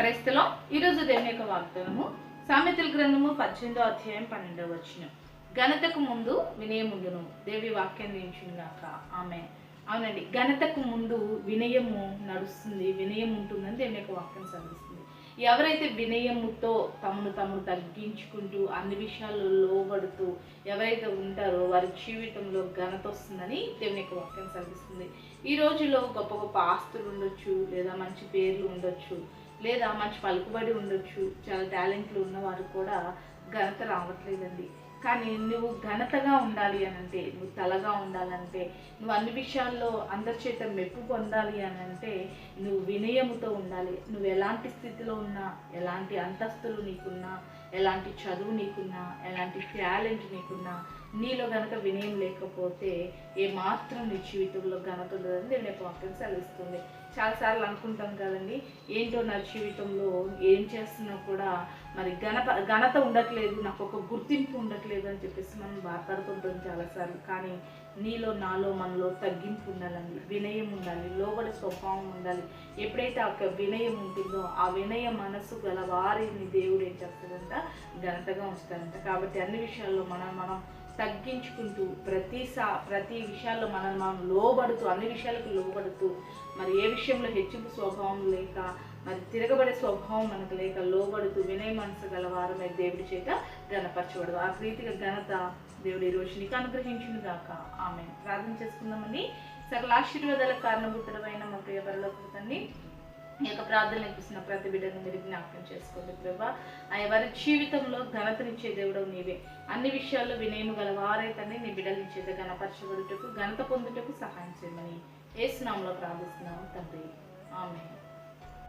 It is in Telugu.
క్రైస్తలో. ఈరోజు దేవుని యొక్క వాగ్దానము సామెతల గ్రంథము పద్దెనిమిదో అధ్యాయం పన్నెండవ వచ్చిన ఘనతకు ముందు వినయం దేవి వాక్యం దించుగాక ఆమె అవునండి ఘనతకు ముందు వినయము నడుస్తుంది వినయం ఉంటుందని దేవుని యొక్క వాక్యం సాధిస్తుంది ఎవరైతే వినయముతో తమను తమను తగ్గించుకుంటూ అన్ని విషయాల్లో లోబడుతూ ఎవరైతే ఉంటారో వారి జీవితంలో ఘనత వస్తుందని దేవుని యొక్క వాక్యం సాధిస్తుంది ఈ రోజులో గొప్ప గొప్ప ఆస్తులు ఉండొచ్చు లేదా మంచి పేర్లు ఉండొచ్చు. లేదా మంచి పలుకుబడి ఉండొచ్చు చాలా టాలెంట్లు ఉన్నవారు కూడా ఘనత రావట్లేదండి. కానీ నువ్వు ఘనతగా ఉండాలి అని అంటే నువ్వు తలగా ఉండాలంటే నువ్వు అన్ని విషయాల్లో అందరి చేత మెప్పు పొందాలి అని అంటే నువ్వు వినయముతో ఉండాలి. నువ్వు ఎలాంటి స్థితిలో ఉన్నా ఎలాంటి అంతస్తులు నీకున్నా ఎలాంటి చదువు నీకున్నా ఎలాంటి టాలెంట్ నీకున్నా నీలో గనక వినయం లేకపోతే ఏ మాత్రం నీ జీవితంలో ఘనత ఉండదని నేను యొక్క వాక్యం సెలవిస్తుంది. చాలాసార్లు అనుకుంటాం కదండి ఏంటో నా జీవితంలో ఏం చేస్తున్నా కూడా మరి ఘనత ఘనత ఉండట్లేదు నాకు ఒక గుర్తింపు ఉండట్లేదు. అని చెప్పేసి మనం బాధపడుతుంటాం చాలాసార్లు. కానీ నీలో నాలో మనలో తగ్గింపు ఉండాలండి. వినయం ఉండాలి. లోబడి స్వభావం ఉండాలి. ఎప్పుడైతే ఆ వినయం ఉంటుందో ఆ వినయ మనసు గల వారిని దేవుడు ఏం చేస్తాడంట? ఘనతగా ఉంచుతాడంట. కాబట్టి అన్ని విషయాల్లో మనం మనం తగ్గించుకుంటూ ప్రతి సా ప్రతి విషయాల్లో మనం మనం లోబడుతూ అన్ని విషయాలకు లోబడుతూ మరి ఏ విషయంలో హెచ్చింపు స్వభావం లేక మరి తిరగబడే స్వభావం మనకు లేక లోబడుతూ వినయ మనసు గల మరి దేవుడి చేత ఘనపరచబడదు. ఆ ప్రీతిగా ఘనత దేవుడి ఈ రోజు నీకు అనుగ్రహించింది గాక. ఆమె ప్రార్థన చేసుకుందామని సకల ఆశీర్వాదాల కారణభూతుడమైన మా ప్రియ పరలోక ఈ యొక్క ప్రార్థనలు ఇప్పిస్తున్న ప్రతి బిడ్డను మీరు జ్ఞాపకం చేసుకోండి ప్రభా. ఆ ఎవరి జీవితంలో ఘనతనిచ్చే దేవుడు నీవే. అన్ని విషయాల్లో వినయము గల వారైతే నీ బిడ్డల చేత ఘనపరచబడుటకు ఘనత పొందుటకు సహాయం చేయమని ఏ స్నామంలో ప్రార్థిస్తున్నాము తండ్రి. ఆమె